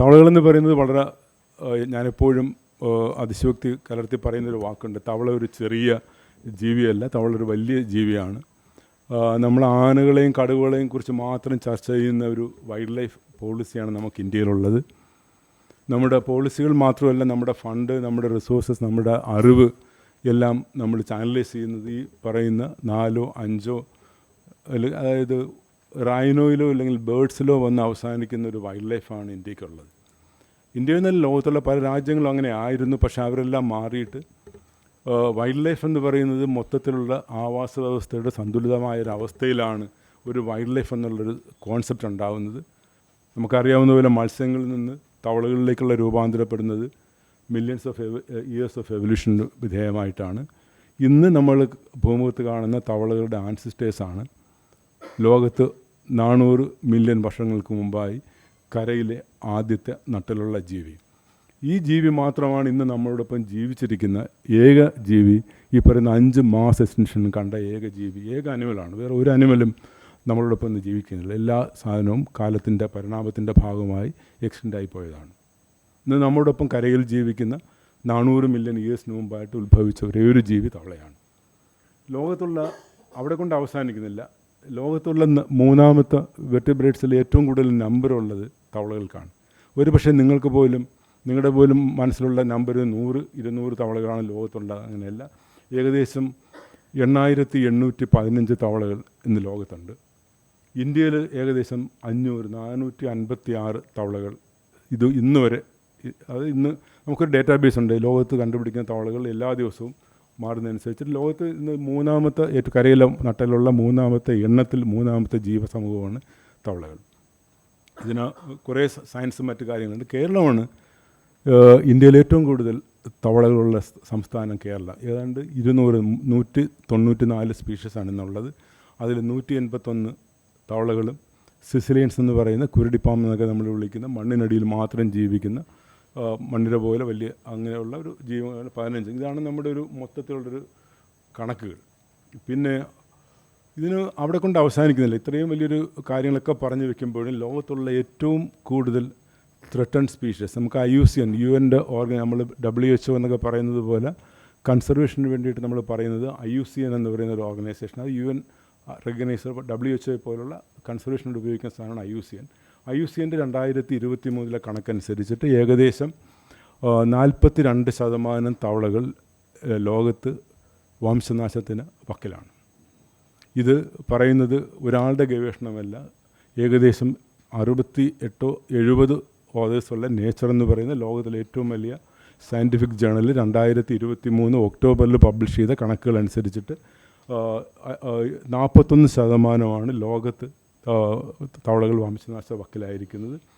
തവളകളെന്ന് പറയുന്നത് വളരെ ഞാനെപ്പോഴും അതിശയോക്തി കലർത്തി പറയുന്നൊരു വാക്കുണ്ട്. തവള ഒരു ചെറിയ ജീവിയല്ല തവള ഒരു വലിയ ജീവിയാണ്. നമ്മൾ ആനകളെയും കടുവകളെയും കുറിച്ച് മാത്രം ചർച്ച ചെയ്യുന്ന ഒരു വൈൽഡ് ലൈഫ് പോളിസിയാണ് നമുക്ക് ഇന്ത്യയിലുള്ളത്. നമ്മുടെ പോളിസികൾ മാത്രമല്ല നമ്മുടെ ഫണ്ട് നമ്മുടെ റിസോഴ്സസ് നമ്മുടെ അറിവ് എല്ലാം നമ്മൾ ചാനലൈസ് ചെയ്യുന്നത് ഈ പറയുന്ന നാലോ അഞ്ചോ അതായത് റൈനോയിലോ അല്ലെങ്കിൽ ബേഡ്സിലോ വന്ന് അവസാനിക്കുന്ന ഒരു വൈൽഡ് ലൈഫാണ് ഇന്ത്യക്കുള്ളത്. ഇന്ത്യയിൽ നിന്ന് ലോകത്തുള്ള പല രാജ്യങ്ങളും അങ്ങനെ ആയിരുന്നു പക്ഷേ അവരെല്ലാം മാറിയിട്ട് വൈൽഡ് ലൈഫ് എന്ന് പറയുന്നത് മൊത്തത്തിലുള്ള ആവാസ വ്യവസ്ഥയുടെ സന്തുലിതമായ ഒരു അവസ്ഥയിലാണ് ഒരു വൈൽഡ് ലൈഫ് എന്നുള്ളൊരു കോൺസെപ്റ്റ് ഉണ്ടാകുന്നത് നമുക്കറിയാവുന്ന പോലെ മത്സ്യങ്ങളിൽ നിന്ന് തവളകളിലേക്കുള്ള രൂപാന്തരപ്പെടുന്നത് മില്യൺസ് ഓഫ് ഇയേഴ്സ് ഓഫ് എവല്യൂഷന് വിധേയമായിട്ടാണ്. ഇന്ന് നമ്മൾ ഭൂമുഖത്ത് കാണുന്ന തവളകളുടെ ആൻസിസ്റ്റേഴ്സാണ് ലോകത്ത് നാനൂറ് മില്യൺ വർഷങ്ങൾക്ക് മുമ്പായി കരയിലെ ആദ്യത്തെ നട്ടലുള്ള ജീവി. ഈ ജീവി മാത്രമാണ് ഇന്ന് നമ്മളോടൊപ്പം ജീവിച്ചിരിക്കുന്ന ഏക ജീവി. ഈ പറയുന്ന അഞ്ച് മാസ് എക്സ്റ്റൻഷൻ കണ്ട ഏക ജീവി. ഏക അനിമലാണ് വേറെ ഒരു അനിമലും നമ്മളോടൊപ്പം ജീവിക്കുന്നില്ല. എല്ലാ സാധനവും കാലത്തിന്റെ പരിണാമത്തിന്റെ ഭാഗമായി എക്സ്റ്റൻഡ് ആയി പോയതാണ്. ഇന്ന് നമ്മളോടൊപ്പം കരയിൽ ജീവിക്കുന്ന നാനൂറ് മില്യൺ ഇയേഴ്സിന് മുമ്പായിട്ട് ഉത്ഭവിച്ച ഒരേ ഒരു ജീവി തവളയാണ്. ലോകത്തുള്ള അവിടെ കൊണ്ട് അവസാനിക്കുന്നില്ല. ലോകത്തുള്ള മൂന്നാമത്തെ വെർട്ടിബ്രേറ്റ്സിൽ ഏറ്റവും കൂടുതൽ നമ്പറുള്ളത് തവളകൾക്കാണ്. ഒരു പക്ഷേ നിങ്ങൾക്ക് പോലും നിങ്ങളുടെ പോലും മനസ്സിലുള്ള നമ്പർ നൂറ് ഇരുന്നൂറ് തവളകളാണ് ലോകത്തുള്ളത് അങ്ങനെയല്ല. ഏകദേശം എണ്ണായിരത്തി എണ്ണൂറ്റി പതിനഞ്ച് തവളകൾ ഇന്ന് ലോകത്തുണ്ട്. ഇന്ത്യയിൽ ഏകദേശം അഞ്ഞൂറ് നാനൂറ്റി അൻപത്തി ആറ് തവളകൾ ഇത് ഇന്ന് വരെ അത് ഇന്ന് നമുക്കൊരു ഡേറ്റാബേസ് ഉണ്ട്. ലോകത്ത് കണ്ടുപിടിക്കുന്ന തവളകൾ എല്ലാ ദിവസവും മാറുന്നതനുസരിച്ച് ലോകത്ത് ഇന്ന് മൂന്നാമത്തെ ഏറ്റവും കരയിലെ നട്ടലുള്ള മൂന്നാമത്തെ എണ്ണത്തിൽ മൂന്നാമത്തെ ജീവസമൂഹമാണ് തവളകൾ. ഇതിന് കുറേ സയൻസും മറ്റു കാര്യങ്ങളുണ്ട്. കേരളമാണ് ഇന്ത്യയിൽ ഏറ്റവും കൂടുതൽ തവളകളുള്ള സംസ്ഥാനം കേരള. ഏതാണ്ട് ഇരുന്നൂറ് നൂറ്റി തൊണ്ണൂറ്റി നാല് സ്പീഷീസാണ് ഇന്നുള്ളത്. അതിൽ നൂറ്റി എൺപത്തൊന്ന് തവളകളും സിസിലിയൻസ് എന്ന് പറയുന്ന കുരുടിപ്പാം എന്നൊക്കെ നമ്മൾ വിളിക്കുന്ന മണ്ണിനടിയിൽ മാത്രം ജീവിക്കുന്ന മണ്ണിര പോലെ വലിയ അങ്ങനെയുള്ള ഒരു ജീവ പതിനഞ്ച്. ഇതാണ് നമ്മുടെ ഒരു മൊത്തത്തിലുള്ളൊരു കണക്കുകൾ. പിന്നെ ഇതിന് അവിടെ കൊണ്ട് അവസാനിക്കുന്നില്ല. ഇത്രയും വലിയൊരു കാര്യങ്ങളൊക്കെ പറഞ്ഞു വെക്കുമ്പോഴും ലോകത്തുള്ള ഏറ്റവും കൂടുതൽ ത്രെട്ടൺ സ്പീഷീസ് നമുക്ക് I U C N U എന്റെ ഓർഗൻ നമ്മൾ ഡബ്ല്യു എച്ച് ഒ എന്നൊക്കെ പറയുന്നത് പോലെ കൺസർവേഷന് വേണ്ടിയിട്ട് നമ്മൾ പറയുന്നത് ഐ യു സി എൻ എന്ന് പറയുന്ന ഒരു ഓർഗനൈസേഷൻ അത് U N recogniser W H O പോലുള്ള കൺസർവേഷനോട് ഉപയോഗിക്കുന്ന സാധനമാണ് I U C N I U C എന്റെ രണ്ടായിരത്തി ഇരുപത്തി മൂന്നിലെ കണക്കനുസരിച്ചിട്ട് ഏകദേശം നാൽപ്പത്തി രണ്ട് ശതമാനം തവളകൾ ലോകത്ത് വംശനാശത്തിന് വക്കിലാണ്. ഇത് പറയുന്നത് ഒരാളുടെ ഗവേഷണമല്ല ഏകദേശം അറുപത്തി എട്ടോ എഴുപത് ഓതേഴ്സുള്ള നേച്ചർ എന്ന് പറയുന്ന ലോകത്തിലെ ഏറ്റവും വലിയ സയന്റിഫിക് ജേണലിൽ രണ്ടായിരത്തി ഇരുപത്തി മൂന്ന് ഒക്ടോബറിൽ പബ്ലിഷ് ചെയ്ത കണക്കുകൾ അനുസരിച്ചിട്ട് നാൽപ്പത്തൊന്ന് ശതമാനമാണ് ലോകത്ത് തവളകൾ നാശ വക്കിലായിരിക്കുന്നത്.